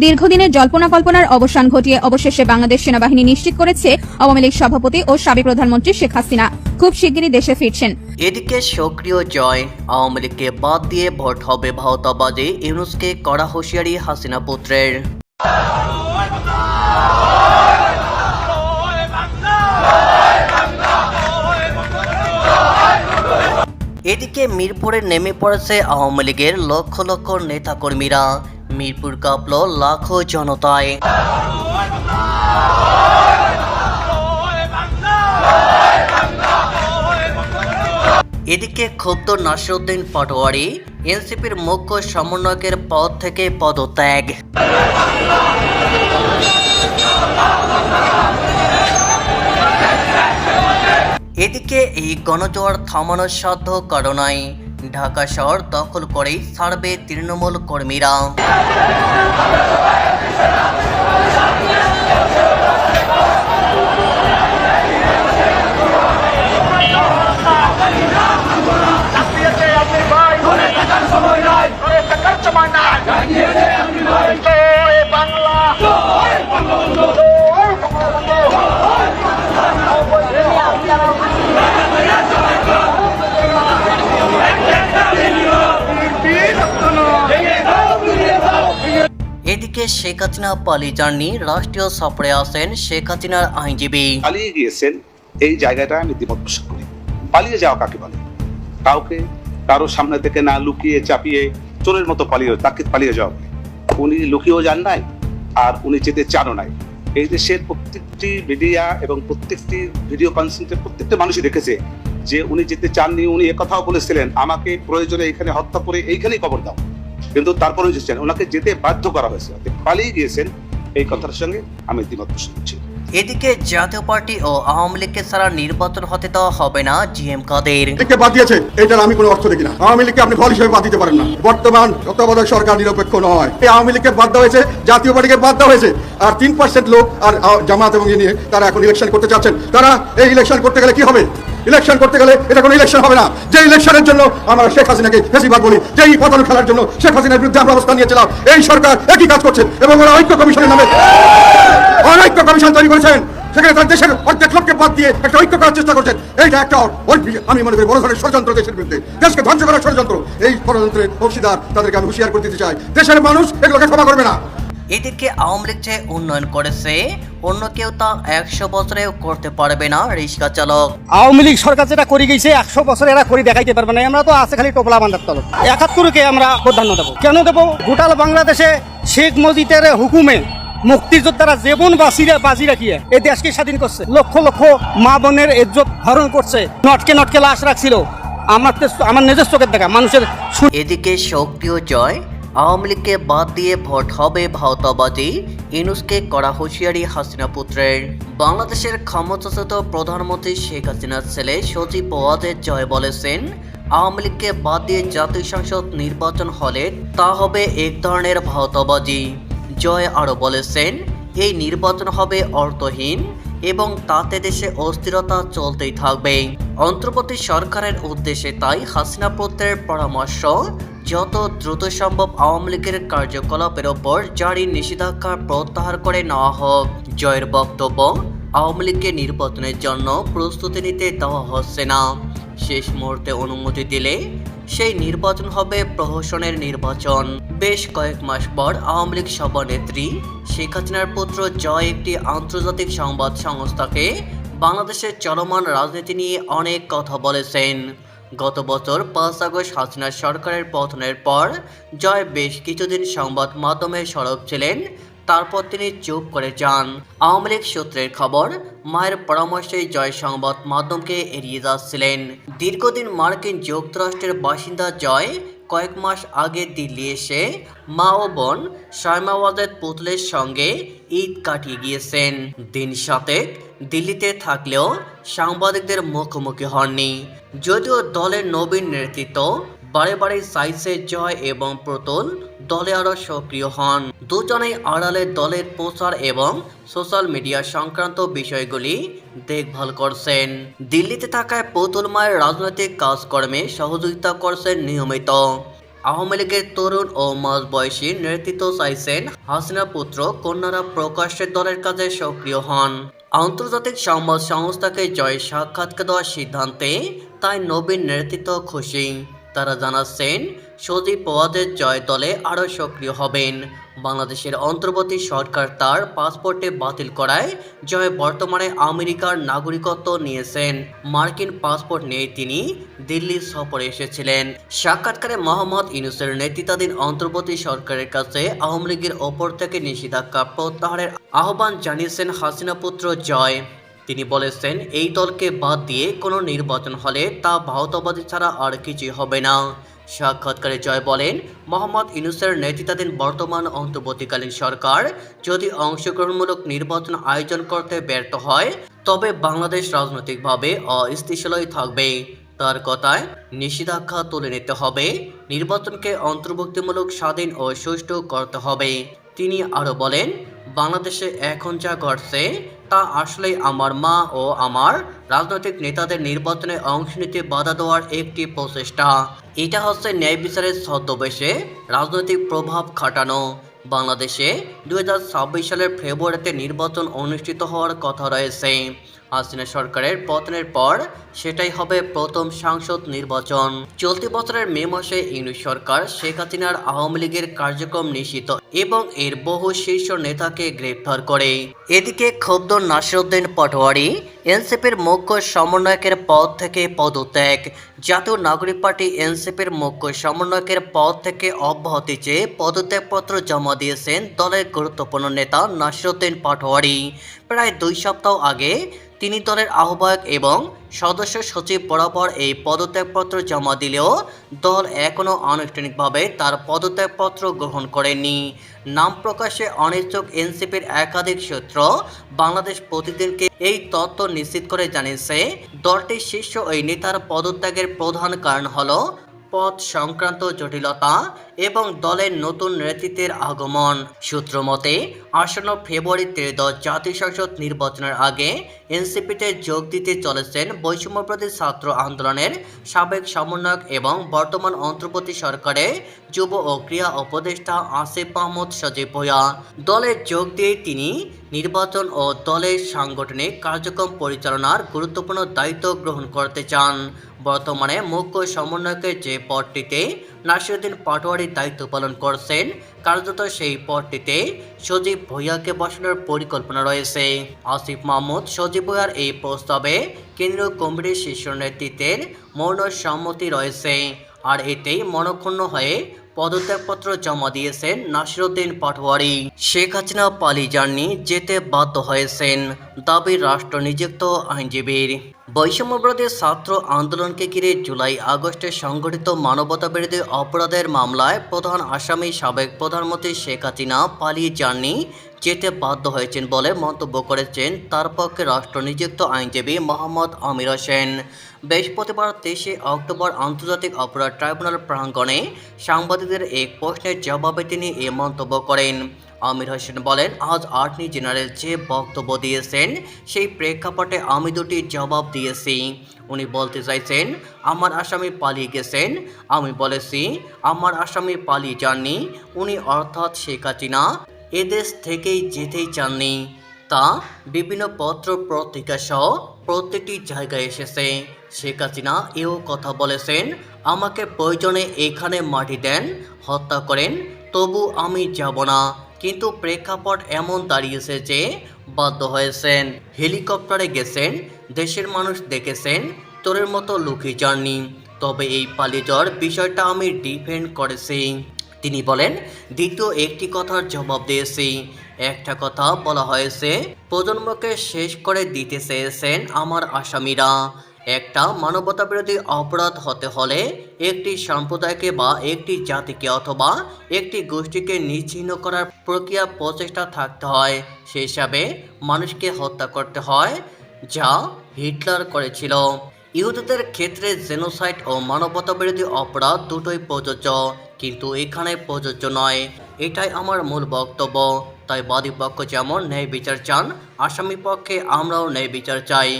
দীর্ঘদিনের জল্পনা কল্পনার অবসান ঘটিয়ে অবশেষে বাংলাদেশ সেনাবাহিনী নিশ্চিত করেছে আওয়ামী লীগ সভাপতি ও সাবেক প্রধানমন্ত্রী শেখ হাসিনা। খুব শিগগিরই দেশে ফিরছেন। এদিকে সক্রিয় জয় আওয়ামী লীগকে বাদ দিয়ে ভোট হবে ভাওতাবাজে ইউনুসকে কড়া হুঁশিয়ারি হাসিনা পুত্রের। এদিকে মিরপুরে নেমে পড়েছে আওয়ামী লীগের লক্ষ লক্ষ নেতাকর্মীরা। মিরপুর কাঁপল লাখো জনতায়। এদিকে ক্ষুব্ধ নাসিরুদ্দিন পাটোয়ারি এনসিপির মুখ্য সমন্বয়কের পদ থেকে পদত্যাগ। এদিকে এই গণজোয়ার থামানোর সাধ্য কারণাই ঢাকা শহর দখল করেই ছাড়বে তৃণমূল কর্মীরা। শেখ হাসিনা পালিয়ে যাননি রাষ্ট্রীয় সফরে আসেন শেখ হাসিনার আইনজীবী। পালিয়ে গিয়েছেন এই জায়গাটা আমি দ্বিমত পোষণ করি পালিয়ে যাওয়া কাকে বলে? কাউকে কারও সামনে থেকে না লুকিয়ে চাপিয়ে চোরের মতো পালিয়ে তাকে পালিয়ে যাওয়া উনি লুকিয়েও যান নাই, আর উনি যেতে চানও নাই। এই দেশের প্রত্যেকটি মিডিয়া এবং প্রত্যেকটি ভিডিও কনসেন্টের প্রত্যেকটা মানুষই দেখেছে যে উনি যেতে চাননি, উনি একথাও বলেছিলেন, আমাকে প্রয়োজনে এখানে হত্যা করে এইখানেই কবর দাও। কিন্তু তারপরে ওনাকে যেতে বাধ্য করা হয়েছে। পালিয়ে গিয়েছেন এই কথার সঙ্গে আমি দ্বিমত পোষণ করছি। এদিকে জাতীয় পার্টি ও আওয়ামী লীগকে ছাড়া নির্বাচন হতে দেওয়া হবে না জিএম কাদের। লীগকে বাদ দিয়েছে, এটার আমি কোনো অর্থ দেখি না। আওয়ামী লীগকে আপনি ফল হিসেবে বাদ দিতে পারেন না। বর্তমান তত্ত্বাবধায়ক সরকার নিরপেক্ষ নয়। এই আওয়ামী লীগকে বাদ দেওয়া হয়েছে, জাতীয় পার্টিকে বাদ দেওয়া হয়েছে। আর তিন পার্সেন্ট লোক আর জামাত এবং নিয়ে তারা এখন ইলেকশন করতে চাচ্ছেন। তারা এই ইলেকশন করতে গেলে কি হবে? ইলেকশন করতে গেলে এটা কোনো ইলেকশন হবে না। যে ইলেকশনের জন্য আমরা শেখ হাসিনাকে বেশিরভাগ বলি যে এই পতন খেলার জন্য শেখ হাসিনার বিরুদ্ধে আমরা অবস্থান নিয়েছিলাম, এই সরকার একই কাজ করছে এবং ওরা ঐক্য কমিশনের নামে অনৈক্য কমিশন তৈরি করেছেন। সেখানে তার দেশের অর্ধেক লোককে বাদ দিয়ে একটা ঐক্য করার চেষ্টা করছেন। এইটা একটা ওই আমি মনে করি বড় ধরনের ষড়যন্ত্র দেশের বিরুদ্ধে। দেশকে ধ্বংস করার ষড়যন্ত্র। এই ষড়যন্ত্রের অংশীদার তাদেরকে আমি হুঁশিয়ার করে দিতে চাই। দেশের মানুষ এগুলোকে ক্ষমা করবে না। এদিকে আওয়ামী লীগ যে উন্নয়ন করেছে অন্য কেউ তা একশো বছরেও করতে পারবে না রিক্সা চালক। আওয়ামী লীগ সরকার যেটা করে গেছে একশো বছর এরা করে দেখাইতে পারবে না। আমরা তো আছে খালি টোপলা বান্ধার তলত একাত্তরকে আমরা প্রাধান্য দেবো। কেন দেবো? গোটাল বাংলাদেশে শেখ মুজিবের হুকুমে মুক্তিযোদ্ধারা জীবন বাঁচিয়ে বাজি রাখিয়ে এই দেশকে স্বাধীন করছে। লক্ষ লক্ষ মা বোনের ইজ্জত হরণ করছে। নটকে নটকে লাশ রাখছিল। আমার আমার নিজের চোখের দেখা। মানুষের এদিকে সক্রিয় জয়। আওয়ামী লীগকে বাদ দিয়ে ভোট হবে ভাওতাবাদী ইনুসকে করা হুঁশিয়ারি হাসিনা পুত্রের। বাংলাদেশের ক্ষমতাচ্যুত প্রধানমন্ত্রী শেখ হাসিনার ছেলে সজীব ওয়াজেদ জয় বলেছেন, আওয়ামী লীগকে বাদ দিয়ে জাতীয় সংসদ নির্বাচন হলে তা হবে এক ধরনের ভাওতাবাজি। জয় আরও বলেছেন, এই নির্বাচন হবে অর্থহীন এবং তাতে দেশে অস্থিরতা চলতেই থাকবে। অন্তর্বর্তী সরকারের উদ্দেশ্যে তাই হাসিনা পুত্রের পরামর্শ, যত দ্রুত সম্ভব আওয়ামী লীগের কার্যকলাপের ওপর জারি নিষেধাজ্ঞা প্রত্যাহার করে নেওয়া হোক। জয়ের বক্তব্য, আওয়ামী লীগকে নির্বাচনের জন্য প্রস্তুতি নিতে দেওয়া হচ্ছে না। শেষ মুহূর্তে অনুমতি দিলে সেই নির্বাচন হবে প্রহসনের নির্বাচন। বেশ কয়েক মাস পর আওয়ামী লীগ সভানেত্রী শেখ হাসিনার পুত্র জয় একটি আন্তর্জাতিক সংবাদ সংস্থাকে বাংলাদেশের চলমান রাজনীতি নিয়ে অনেক কথা বলেছেন। গত বছর পাঁচ আগস্ট হাসিনা সরকারের পতনের পর জয় বেশ কিছুদিন সংবাদ মাধ্যমে সরব ছিলেন তারপর তিনি চুপ করে যান। আওয়ামী লীগ সূত্রের খবর, মায়ের পরামর্শে জয় সংবাদ মাধ্যমকে এড়িয়ে যাচ্ছিলেন। দীর্ঘদিন মার্কিন যুক্তরাষ্ট্রের বাসিন্দা জয় কয়েক মাস আগে দিল্লি এসে মা ও বোন সাইমাওয়াজেদ পুতলের সঙ্গে ঈদ কাটিয়ে গিয়েছেন। দিন সাতেক দিল্লিতে থাকলেও সাংবাদিকদের মুখোমুখি হননি। যদিও দলের নবীন নেতৃত্ব বারে বারে সাইসে জয় এবং প্রতুল দলে আরও সক্রিয় হন। দুজনেই আড়ালে দলের প্রচার এবং সোশ্যাল মিডিয়া সংক্রান্ত বিষয়গুলি দেখভাল করছেন। দিল্লিতে থাকায় পুতুল মায়ের রাজনৈতিক কাজকর্মে সহযোগিতা করছেন নিয়মিত। আওয়ামী লীগের তরুণ ও মাঝবয়সী নেতৃত্ব চাইছেন হাসিনা পুত্র কন্যারা প্রকাশ্যে দলের কাজে সক্রিয় হন। আন্তর্জাতিক সংবাদ সংস্থাকে জয় সাক্ষাৎকার দেওয়ার সিদ্ধান্তে তাই নবীন নেতৃত্ব খুশি। তারা জানাচ্ছেন, সজীব পওয়াদের জয় দলে আরও সক্রিয় হবেন। বাংলাদেশের অন্তর্বর্তী সরকার তার পাসপোর্টে বাতিল করায় জয় বর্তমানে আমেরিকার নাগরিকত্ব নিয়েছেন। মার্কিন পাসপোর্ট নিয়ে তিনি দিল্লি সফরে এসেছিলেন। সাক্ষাৎকারে মোহাম্মদ ইউনুসের নেতৃত্বাধীন অন্তর্বর্তী সরকারের কাছে আওয়ামী লীগের ওপর থেকে নিষেধাজ্ঞা প্রত্যাহারের আহ্বান জানিয়েছেন হাসিনা পুত্র জয়। তিনি বলেছেন, এই দলকে বাদ দিয়ে কোনো নির্বাচন হলে তা ভারতবাদী ছাড়া আর কিছুই হবে না। সাক্ষাৎকারে জয় বলেন, মোহাম্মদ ইউনুসের নেতৃত্বাধীন বর্তমান অন্তর্বর্তীকালীন সরকার যদি অংশগ্রহণমূলক নির্বাচন আয়োজন করতে ব্যর্থ হয়, তবে বাংলাদেশ রাজনৈতিকভাবে অস্থিতিশীলই থাকবে। তার কথায় নিষেধাজ্ঞা তুলে নিতে হবে, নির্বাচনকে অন্তর্ভুক্তিমূলক, স্বাধীন ও সুষ্ঠু করতে হবে। তিনি আরও বলেন বাংলাদেশে এখন যা ঘটছে, তা আসলেই আমার মা ও আমার রাজনৈতিক নেতাদের নির্বাচনে অংশ নিতে বাধা দেওয়ার একটি প্রচেষ্টা। এটা হচ্ছে ন্যায় বিচারের ছদ্মবেশে রাজনৈতিক প্রভাব খাটানো। বাংলাদেশে দুহাজার ছাব্বিশ সালের ফেব্রুয়ারিতে নির্বাচন অনুষ্ঠিত হওয়ার কথা রয়েছে। হাসিনা সরকারের পতনের পর সেটাই হবে প্রথম সংসদ নির্বাচন। চলতি বছরের মে মাসে ইউনিট সরকার শেখ হাসিনার আওয়ামী লীগের কার্যক্রম নিষিদ্ধ এবং এর বহু শীর্ষ নেতাকে গ্রেপ্তার করে। এদিকে ক্ষুব্ধ নাসিরুদ্দিন পটোয়ারি এনসিপির মুখ্য সমন্বয়কের পদ থেকে পদত্যাগ। জাতীয় নাগরিক পার্টি এনসিপির মুখ্য সমন্বয়কের পদ থেকে অব্যাহতি চেয়ে পদত্যাগপত্র জমা দিয়েছেন দলের গুরুত্বপূর্ণ নেতা নাসিরুদ্দিন পাটোয়ারি। প্রায় দুই সপ্তাহ আগে তিনি দলের আহ্বায়ক এবং সদস্য সচিব বরাবর এই পদত্যাগপত্র জমা দিলেও দল এখনও আনুষ্ঠানিকভাবে তার পদত্যাগপত্র গ্রহণ করেনি। নাম প্রকাশে অনিচ্ছুক এনসিপির একাধিক সূত্র বাংলাদেশ প্রতিদিনকে এই তথ্য নিশ্চিত করে জানিয়েছে, দলটির শীর্ষ ওই নেতার পদত্যাগের প্রধান কারণ হলো পদ সংক্রান্ত জটিলতা এবং দলের নতুন নেতৃত্বের আগমন। সূত্র মতে, আসন্ন ফেব্রুয়ারি ত্রয়োদশ জাতীয় সংসদ নির্বাচনের আগে এনসিপিতে যোগ দিতে চলেছেন বৈষম্যপ্রতি ছাত্র আন্দোলনের সাবেক সমন্বয়ক এবং বর্তমান অন্তর্বর্তী সরকারে যুব ও ক্রীড়া উপদেষ্টা আসিফ মাহমুদ সজীব ভূয়া দলে যোগ দিয়ে তিনি নির্বাচন ও দলের সাংগঠনিক কার্যক্রম পরিচালনার গুরুত্বপূর্ণ দায়িত্ব গ্রহণ করতে চান। বর্তমানে মুখ্য সমন্বয়কের যে পদটিতে নাসিরুদ্দিন পাটোয়ারি দায়িত্ব পালন করছেন, কার্যত সেই পদটিতে সজীব ভূঁইয়াকে বসানোর পরিকল্পনা রয়েছে। আসিফ মাহমুদ, সজীব ভূঁইয়ার এই প্রস্তাবে কেন্দ্রীয় কমিটির শীর্ষ নেতৃত্বের মৌন সম্মতি রয়েছে। আর এতেই মনক্ষুণ্ণ হয়ে পদত্যাগপত্র জমা দিয়েছেন নাসিরুদ্দিন পাটোয়ারি। শেখ হাসিনা পালি যাননি, যেতে বাধ্য হয়েছেন দাবি রাষ্ট্র নিযুক্ত আইনজীবীর। বৈষম্যবিরোধী ছাত্র আন্দোলনকে ঘিরে জুলাই আগস্টে সংঘটিত মানবতাবিরোধী অপরাধের মামলায় প্রধান আসামি সাবেক প্রধানমন্ত্রী শেখ হাসিনা পালিয়ে যাননি, যেতে বাধ্য হয়েছেন বলে মন্তব্য করেছেন তার পক্ষে রাষ্ট্র নিযুক্ত আইনজীবী মোহাম্মদ আমির হোসেন। বৃহস্পতিবার তেইশে অক্টোবর আন্তর্জাতিক অপরাধ ট্রাইব্যুনাল প্রাঙ্গণে সাংবাদিকদের এক প্রশ্নের জবাবে তিনি এ মন্তব্য করেন। আমির হোসেন বলেন, আজ আর্টনি জেনারেল যে বক্তব্য দিয়েছেন, সেই প্রেক্ষাপটে আমি দুটি জবাব দিয়েছি। উনি বলতে চাইছেন, আমার আসামি পালিয়ে গেছেন। আমি বলেছি, আমার আসামি পালিয়ে যাননি। উনি অর্থাৎ শেখ হাসিনা। এদেশ থেকেই যেতেই চাননি। তা বিভিন্ন পত্র পত্রিকা সহ প্রত্যেকটি জায়গায় এসেছে। শেখ হাসিনা এও কথা বলেছেন, আমাকে প্রয়োজনে এখানে মাটি দেন, হত্যা করেন, তবু আমি যাব না। কিন্তু প্রেক্ষাপট এমন দাঁড়িয়েছে যে বাধ্য হয়েছেন। হেলিকপ্টারে গেছেন, দেশের মানুষ দেখেছেন, তোরের মতো লুকিয়ে যাননি। তবে এই পালিয়ে বিষয়টা আমি ডিফেন্ড করেছি। তিনি বলেন, দ্বিতীয় একটি কথার জবাব দিয়েছি। একটা কথা বলা হয়েছে, প্রজন্মকে শেষ করে দিতে চেয়েছেন আমার আসামিরা। একটা মানবতাবিরোধী অপরাধ হতে হলে একটি সম্প্রদায়কে বা একটি জাতিকে অথবা একটি গোষ্ঠীকে নিচ্ছিন্ন করার প্রক্রিয়া প্রচেষ্টা থাকতে হয়। সেই হিসাবে মানুষকে হত্যা করতে হয়, যা হিটলার করেছিল। ইহুদিদের ক্ষেত্রে জেনোসাইড ও মানবতাবিরোধী অপরাধ দুটোই প্রযোজ্য, কিন্তু এখানে প্রযোজ্য নয়। এটাই আমার মূল বক্তব্য। তাই বাদী পক্ষ যেমন ন্যায় বিচার চান, আসামি পক্ষে আমরাও ন্যায় বিচার চাই।